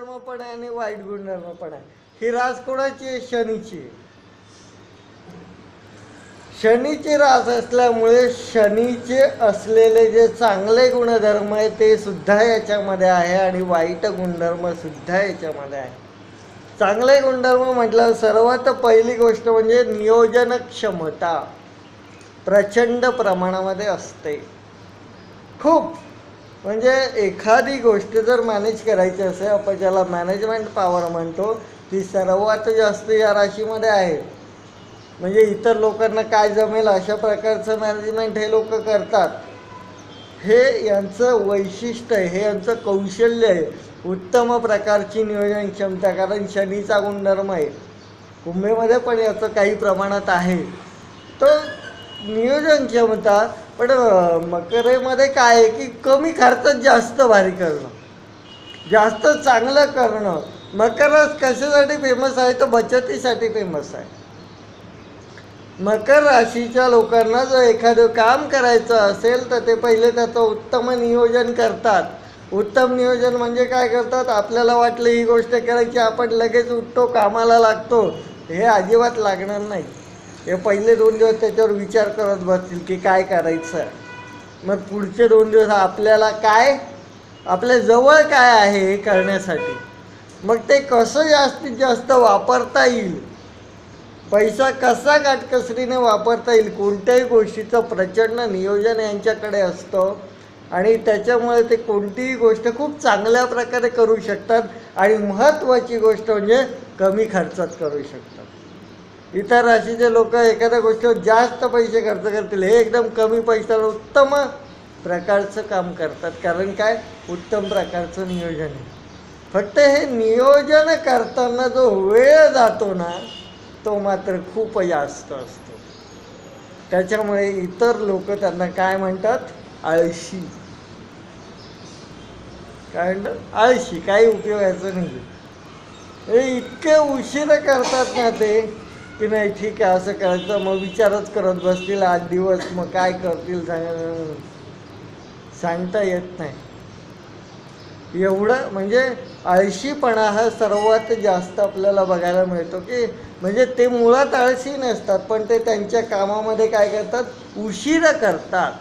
गुणधर्म पण आहे आणि वाईट गुणधर्म पण आहे ही रास कोणाची आहे? शनीची शनीची रास असल्यामुळे शनीचे असलेले जे चांगले गुणधर्म आहे ते सुद्धा याच्यामध्ये आहे आणि वाईट गुणधर्म सुद्धा याच्यामध्ये आहे. चांगले गुणधर्म म्हटलं सर्वात पहिली गोष्ट म्हणजे नियोजन क्षमता प्रचंड प्रमाणामध्ये असते. खूप म्हणजे एखादी गोष्ट जर मॅनेज करायची असेल आपण ज्याला मॅनेजमेंट पॉवर म्हणतो ती सर्वात जास्त या राशीमध्ये आहे. म्हणजे इतर लोकांना काय जमेल अशा प्रकारचं मॅनेजमेंट हे लोक करतात. हे यांचं वैशिष्ट्य आहे हे यांचं कौशल्य आहे. उत्तम प्रकारची नियोजन क्षमता कारण शनीचा गुणधर्म आहे. कुंभेमध्ये पण याचं काही प्रमाणात आहे. तर नियोजन क्षमता पण मकरेमध्ये काय आहे की कमी खर्चात जास्त भारी करणं. जास्त चांगलं करणं. मकर कशासाठी फेमस आहे? तर बचतीसाठी फेमस आहे. मकर राशीच्या लोकांना जर एखादं काम करायचं असेल तर ते पहिले त्याचं उत्तम नियोजन करतात. उत्तम नियोजन म्हणजे काय करतात? आपल्याला वाटलं ही गोष्ट करायची आपण लगेच उठतो कामाला लागतो. हे अजिबात लागणार नाही. हे पहिले दोन दिवस त्याच्यावर विचार करत बसतील की काय करायचं. आहे मग पुढचे दोन दिवस आपल्याला काय आपल्या जवळ काय आहे हे करण्यासाठी. मग ते कसं जास्तीत जास्त वापरता येईल? पैसा कसा काटकसरीने वापरता येईल? कोणत्याही गोष्टीचं प्रचंड नियोजन यांच्याकडे असतं आणि त्याच्यामुळे ते कोणतीही गोष्ट खूप चांगल्या प्रकारे करू शकतात आणि महत्त्वाची गोष्ट म्हणजे कमी खर्चात करू शकतात. इतर राशीचे लोक एखाद्या गोष्टीवर जास्त पैसे खर्च करतील. हे एकदम कमी पैशावर उत्तम प्रकारचं काम करतात. कारण काय? उत्तम प्रकारचं नियोजन आहे. फक्त हे नियोजन करताना जो वेळ जातो ना तो मात्र खूप जास्त असतो. त्याच्यामुळे इतर लोक त्यांना काय म्हणतात? आळशी. काय म्हणतात? आळशी. काही उपयोगाचं नाही हे इतके उशीर करतात ना ते. की नाही ठीक आहे असं करायचं. मग विचारच करत बसतील आठ दिवस मग काय करतील सांग सांगता येत नाही. एवढं म्हणजे आळशीपणा हा सर्वात जास्त आपल्याला बघायला मिळतो की म्हणजे ते मुळात आळशी नसतात पण ते त्यांच्या कामामध्ये काय करतात? उशीर करतात.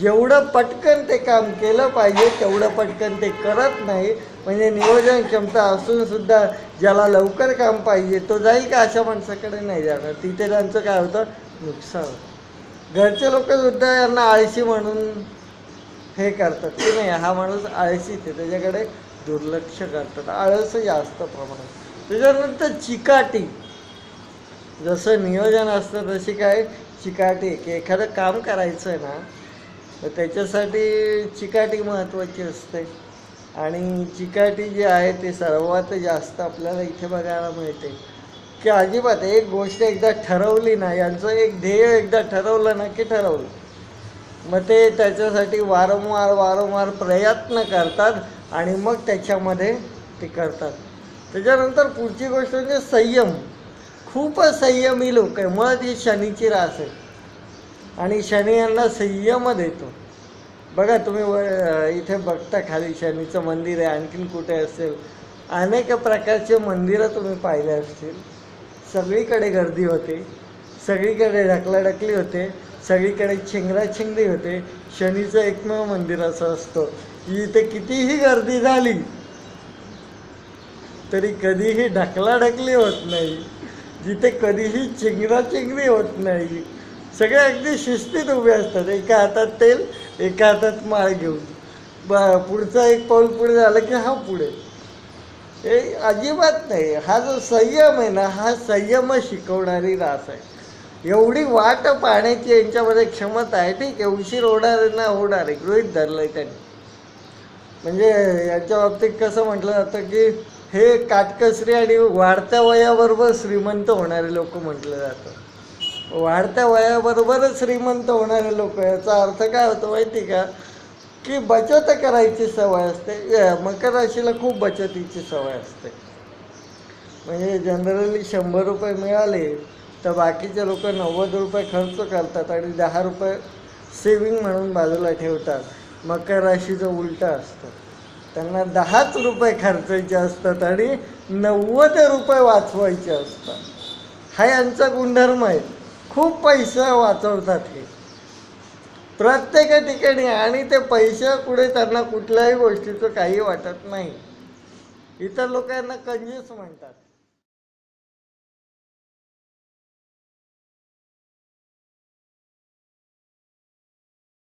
जेवढं पटकन ते काम केलं पाहिजे तेवढं पटकन ते करत नाही. म्हणजे नियोजन क्षमता असूनसुद्धा ज्याला लवकर काम पाहिजे तो जाईल का अशा माणसाकडे? नाही जाणार. तिथे त्यांचं काय होतं? नुकसान. घरचे लोकसुद्धा यांना आळशी म्हणून हे करतात. की नाही हा माणूस आळशी ते त्याच्याकडे दुर्लक्ष करतात. आळस जास्त प्रमाणात. त्याच्यानंतर चिकाटी. जसं नियोजन असतं तशी काय? चिकाटी. की एखादं काम करायचं आहे ना तर त्याच्यासाठी चिकाटी महत्त्वाची असते. आणि चिकाटी जी आहे ती सर्वात जास्त आपल्याला इथे बघायला मिळते. की अजिबात एक गोष्ट एकदा ठरवली ना यांचं एक ध्येय एकदा ठरवलं ना की ठरवलं. मग ते त्याच्यासाठी वारंवार वारंवार प्रयत्न करतात आणि मग त्याच्यामध्ये ते करतात. त्याच्यानंतर पुढची गोष्ट म्हणजे संयम. खूप संयमी लोक आहे. मुळात ही शनीची रास आहे. आणि शनी यांना संयम देतो. बघा तुम्ही व इथे बघता खाली शनीचं मंदिर आहे आणखीन कुठे असेल? अनेक प्रकारचे मंदिरं तुम्ही पाहिले असतील. सगळीकडे गर्दी होते. सगळीकडे ढकलाढकली होते. सगळीकडे छिंगराछिंगरी होते. शनीचं एकमेव मंदिर असं असतं. इथे कितीही गर्दी झाली तरी कधीही ढकलाढकली होत नाही. जिथे कधीही चिंगराचिंगरी होत नाही. सगळे अगदी शिस्तीत उभे असतात. एका हातात तेल एका हातात माळ घेऊन. ब पुढचा एक पाऊल पुढे झालं की हा पुढे. हे अजिबात नाही. हा जो संयम आहे ना हा संयम शिकवणारी रास आहे. एवढी वाट पाहण्याची यांच्यामध्ये क्षमता आहे. ठीक आहे उशीर होणार आहे ना होणार आहे. गृहित धरलं आहे त्यांनी. म्हणजे याच्या बाबतीत कसं म्हटलं जातं की हे काटकसरी आणि वाढत्या वयाबरोबर श्रीमंत होणारे लोक म्हटलं जातं. वाढत्या वयाबरोबरच श्रीमंत होणारे लोक याचा अर्थ काय होतो माहिती का? की बचत करायची सवय असते. या मकर राशीला खूप बचतीची सवय असते. म्हणजे जनरली शंभर रुपये मिळाले तर बाकीचे लोक नव्वद रुपये खर्च करतात आणि दहा रुपये सेविंग म्हणून बाजूला ठेवतात. मकर राशीचं उलटं असतं. त्यांना दहाच रुपये खर्चायचे असतात आणि नव्वद रुपये वाचवायचे असतात. हा यांचा गुणधर्म आहे. खूप पैसा वाचवतात हे. प्रत्येक ठिकाणी आणि ते पैसे पुढे त्यांना कुठल्याही गोष्टीचं काही वाटत नाही. इतर लोकांना कंजूस म्हणतात.